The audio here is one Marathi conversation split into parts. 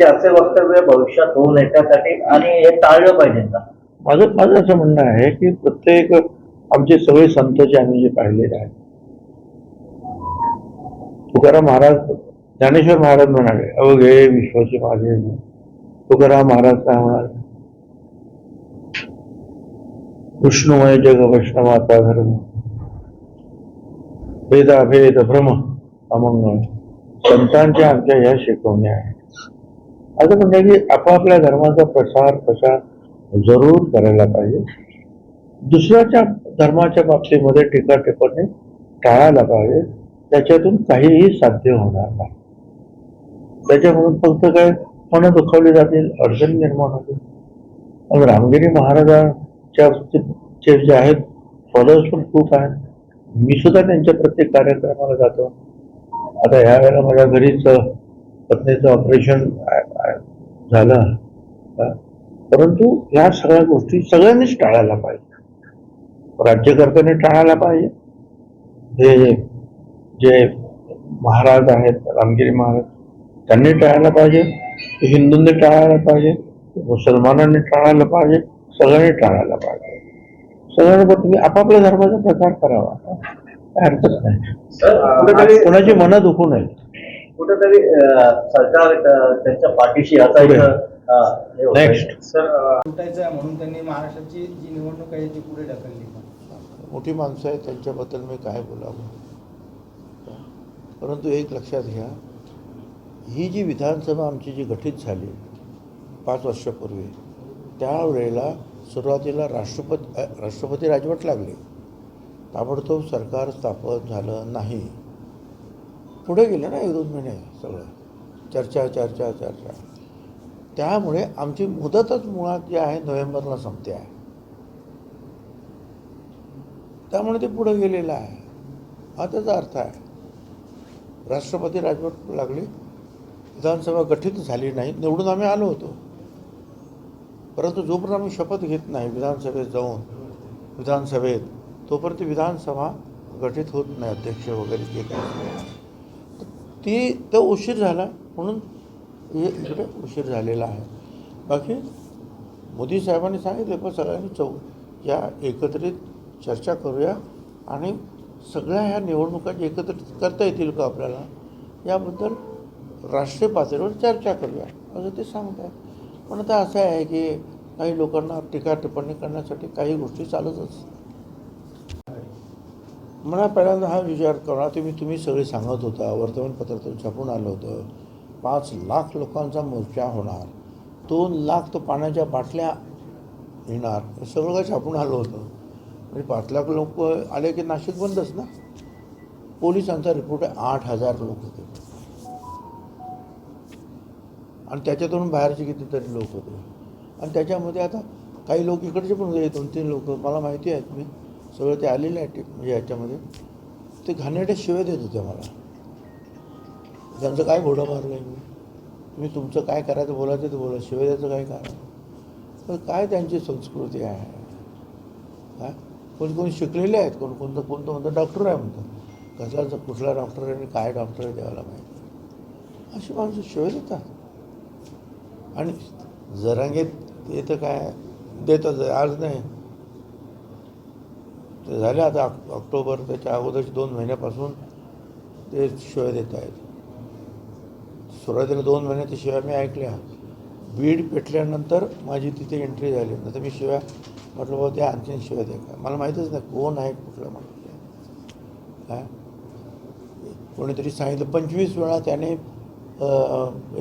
की असे वक्तव्य भविष्यात होऊ नये त्यासाठी आणि हे टाळलं पाहिजे का माझं माझं असं म्हणणं आहे की प्रत्येक आमचे सगळे संत जे आम्ही जे पाहिलेले आहेत. तुकाराम महाराज ज्ञानेश्वर महाराज म्हणाले अवघे विश्वाचे माझे तुकाराम महाराज काय म्हणाले? विष्णुमय जग वैष्णवाचा धर्म. भेदा भेद भ्रम अमंगळ. संतांच्या आमच्या ह्या शिकवण्या आहेत. असं म्हणजे की आपापल्या धर्माचा प्रसार प्रसार जरूर करायला पाहिजे. दुसऱ्याच्या धर्माच्या बाबतीमध्ये टीका टिपणे टाळायला पाहिजे. त्याच्यातून काहीही साध्य होणार नाही. त्याच्यामधून फक्त काय मनं दुखावली जातील अडचणी निर्माण होतील. मग रामगिरी महाराजांच्या चे जे आहेत फॉलोअर्स पण खूप आहेत. मी सुद्धा त्यांच्या प्रत्येक कार्यक्रमाला जातो. आता ह्या वेळेला माझ्या घरीच पत्नीचं ऑपरेशन झालं. परंतु ह्या सगळ्या गोष्टी सगळ्यांनीच टाळायला पाहिजे. राज्यकर्त्यांनी टाळायला पाहिजे. हे जे महाराज आहेत रामगिरी महाराज त्यांनी टाळायला पाहिजे. हिंदूंनी टाळायला पाहिजे. मुसलमानांनी टाळायला पाहिजे. सगळ्यांनी टाळायला पाहिजे. सगळ्यांनी तुम्ही आपापल्या धर्माचा प्रचार करावा. हरकत नाही. कोणाची मनं दुखू नये. कुठेतरी सरकार त्यांच्या पाठीशी असायचं. हे. नेक्स्ट सर सुटायचं आहे म्हणून त्यांनी महाराष्ट्राची जी निवडणूक आहे ती पुढे ढकलली. मोठी माणसं आहेत त्यांच्याबद्दल मी काय बोलावं? परंतु एक लक्षात घ्या ही जी विधानसभा आमची जी गठीत झाली पाच वर्षापूर्वी त्यावेळेला सुरुवातीला राष्ट्रपती राष्ट्रपती राजवट लागली. ताबडतोब सरकार स्थापन झालं नाही. पुढे गेलं ना एक दोन महिने सगळं. चर्चा चर्चा चर्चा. त्यामुळे आमची मुदतच मुळात जी आहे नोव्हेंबरला संपते आहे. त्यामुळे ते पुढे गेलेलं आहे. हा त्याचा अर्थ आहे. राष्ट्रपती राजवट लागली. विधानसभा गठीत झाली नाही. निवडून आम्ही आलो होतो. परंतु जोपर्यंत आम्ही शपथ घेत नाही विधानसभेत जाऊन विधानसभेत तोपर्यंत विधानसभा गठीत होत नाही अध्यक्ष वगैरे जे काय तर ती तो उशीर झाला म्हणून हे इकडे उशीर झालेला आहे. बाकी मोदी साहेबांनी सांगितलं पण सगळ्यांनी चौ या एकत्रित चर्चा करूया आणि सगळ्या ह्या निवडणुका जे एकत्रित करता येतील का आपल्याला याबद्दल राष्ट्रीय पातळीवर चर्चा करूया. असं ते सांगत आहे पण आता असं आहे की काही लोकांना टीका टिप्पणी करण्यासाठी काही गोष्टी चालूच असतात मला पहिल्यांदा हा विचार करा तुम्ही तुम्ही सगळे सांगत होता वर्तमानपत्रातून छापून आलं होतं. पाच लाख लोकांचा मोर्चा होणार. दोन लाख तो पाण्याच्या बाटल्या येणार. हे सगळं काय छापून आलं होतं. म्हणजे पाच लाख लोक आले की नाशिक बंदच ना? पोलिसांचा रिपोर्ट आहे आठ हजार लोक होते. आणि त्याच्यातून बाहेरचे कितीतरी लोक होते. आणि त्याच्यामध्ये आता काही लोक इकडचे पण होते दोन तीन लोक. मला माहिती आहेत मी. सगळं ते आलेलं आहेत ते- म्हणजे याच्यामध्ये. ते घाणेरड्या शिवाय देत होते मला. त्यांचं काय घोडं मारलं आहे मी? तुम्ही तुमचं काय करायचं बोलायचं ते बोला. शिवाय द्यायचं काय कारण? तर काय त्यांची संस्कृती आहे? काय? कोणी कोणी शिकलेले आहेत? कोण कोणतं कोणतं म्हणतं डॉक्टर आहे म्हणतं कशाचं कुठला डॉक्टर आहे आणि काय डॉक्टर आहे द्यायला माहिती अशी माणसं शिवाय देतात. आणि जरांगेत ते तर काय देतात आज नाही. ते झाले आता ऑक्टोबर त्याच्या अगोदरच्या दोन महिन्यापासून ते शिवाय देत आहेत. सुरुवातीला दोन महिन्याच्या शिवाय मी ऐकल्या. बीड पेटल्यानंतर माझी तिथे एंट्री झाली. नंतर मी शिवाय म्हटलं बाबा त्या आणखीन शिवाय द्या का? मला माहीतच नाही कोण आहे कुठला म्हटलं काय कोणीतरी सांगितलं. पंचवीस वेळा त्याने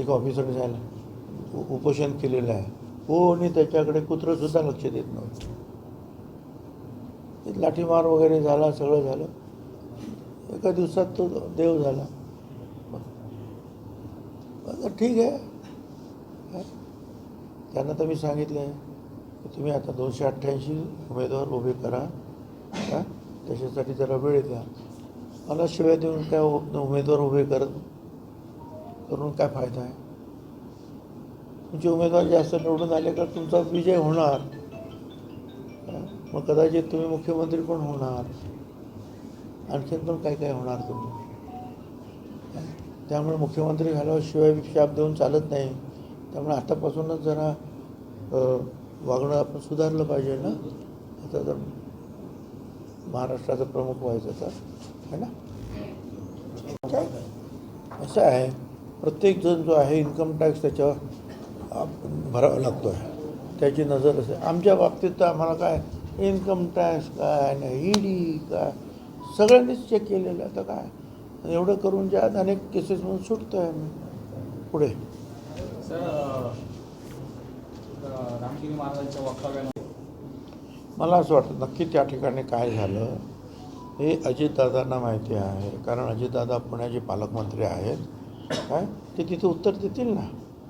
एक ऑफिसरने सांगितलं उपोषण केलेलं आहे. कोणी त्याच्याकडे कुत्रंसुद्धा लक्ष देत नव्हतं. लाठीमार वगैरे झाला सगळं झालं. एका दिवसात तो देव झाला. आता ठीक आहे. त्यांना तर मी सांगितलं आहे की तुम्ही आता दोनशे अठ्ठ्याऐंशी उमेदवार उभे करा. का त्याच्यासाठी जरा वेळ द्या. मला शिवाय देऊन काय उमेदवार उभे करत करून काय फायदा आहे? तुमचे उमेदवार जास्त निवडून आले का तुमचा विजय होणार? मग कदाचित तुम्ही मुख्यमंत्री पण होणार. आणखीन पण काय काय होणार तुम्ही? त्यामुळे मुख्यमंत्री झाल्यावर शिवाय शाप देऊन चालत नाही. त्यामुळे आतापासूनच जरा वागणं आपण सुधारलं पाहिजे ना? आता जर महाराष्ट्राचा प्रमुख व्हायचं तर है ना? काय असं आहे. प्रत्येक जण जो आहे इन्कम टॅक्स त्याच्यावर भरावा लागतो आहे त्याची नजर असे. आमच्या बाबतीत तर आम्हाला काय इन्कम टॅक्स काय नाही ईडी काय? सगळ्यांनीच चेक केलेलं आता काय? एवढं करून ज्या अनेक केसेसमधून सुटतो आहे आम्ही. पुढे. मला असं वाटतं नक्की त्या ठिकाणी काय झालं हे अजितदादांना माहिती आहे. कारण अजितदादा पुण्याचे पालकमंत्री आहेत. काय? ते तिथे उत्तर देतील ना.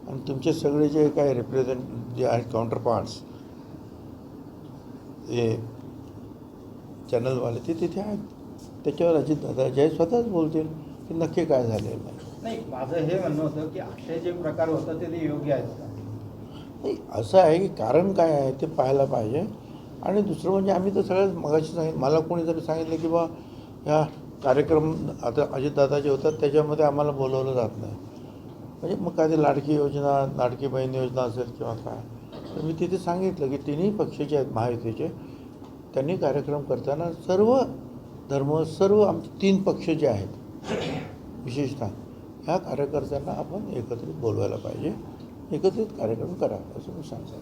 आणि तुमचे सगळे जे काही रिप्रेझेंट जे आहेत काउंटर पार्ट्स हे चॅनलवाले ते तिथे आहेत. त्याच्यावर अजितदादा जे स्वतःच बोलतील की नक्की काय झालेलं आहे नाही माझं हे म्हणणं होतं की जे प्रकार होतात ते ते योग्य आहेत का? नाही असं आहे की कारण काय आहे ते पाहायला पाहिजे. आणि दुसरं म्हणजे आम्ही तर सगळ्यात मगाशी सांगितलं मला कोणी जरी सांगितलं की बा ह्या कार्यक्रम आता अजितदादा जे होतात त्याच्यामध्ये आम्हाला बोलवलं जात नाही. म्हणजे मग काय ते लाडकी योजना लाडकी बहीण योजना असेल किंवा काय. तर मी तिथे सांगितलं की तिन्ही पक्ष जे आहेत महायुतीचे. त्यांनी कार्यक्रम करताना सर्व धर्म सर्व आमचे तीन पक्ष जे आहेत विशेषतः ह्या कार्यकर्त्यांना आपण एकत्रित बोलवायला पाहिजे. एकत्रित कार्यक्रम करा असं मी सांगतो.